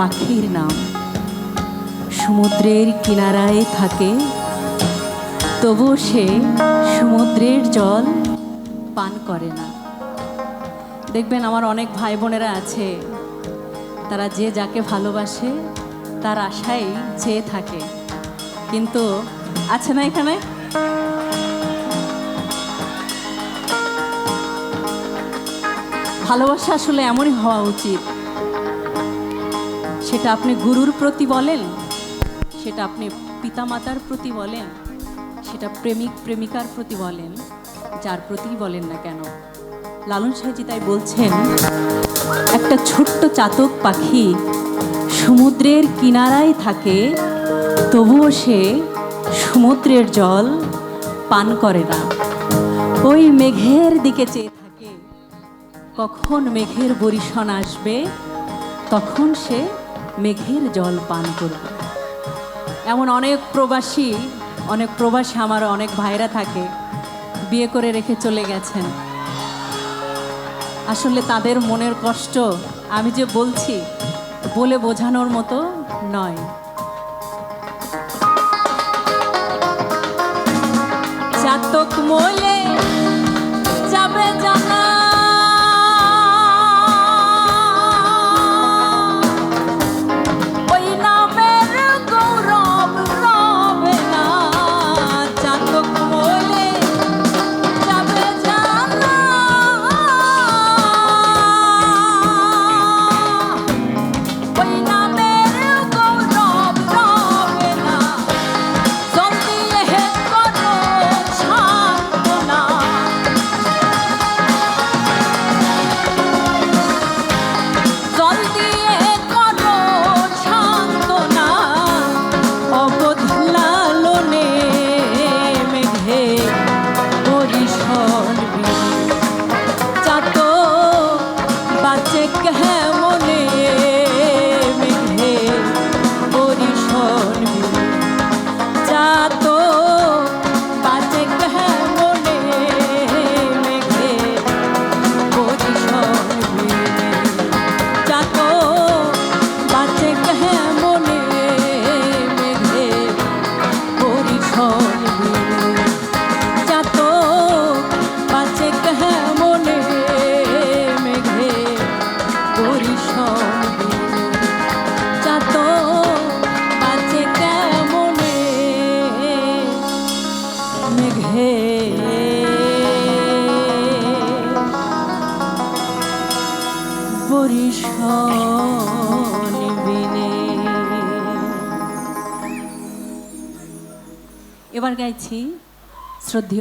পাখির নাম। সমুদ্রের কিনারায় থাকে, তবু সে সমুদ্রের জল পান করে না। দেখবেন আমার অনেক ভাই বোনেরা আছে, তারা যে যাকে ভালোবাসে, তার আশাই চেয়ে থাকে। কিন্তু আছে না এখানে? ভালোবাসা আসলে এমনই হওয়া উচিত। সেটা আপনি গুরুর প্রতি বলেন, সেটা আপনি পিতামাতার প্রতি বলেন, সেটা প্রেমিক প্রেমিকার প্রতি বলেন, যার প্রতি বলেন না কেন। লালন সাহেজি তাই বলছেন, একটা ছোট্ট চাতক পাখি সমুদ্রের কিনারায় থাকে, তবুও সে সমুদ্রের জল পান করে না। ওই মেঘের দিকে চেয়ে থাকে। কখন মেঘের বরিশন আসবে, তখন সে মেঘের জল পান করবে। এমন অনেক প্রবাসী অনেক প্রবাসী আমার অনেক ভাইরা থাকে, বিয়ে করে রেখে চলে গেছেন। আসলে তাদের মনের কষ্ট আমি যে বলছি, বলে বোঝানোর মতো নয়। চাতক মোলে মেঘে। বরিশন এবার গাইছি শ্রদ্ধেয়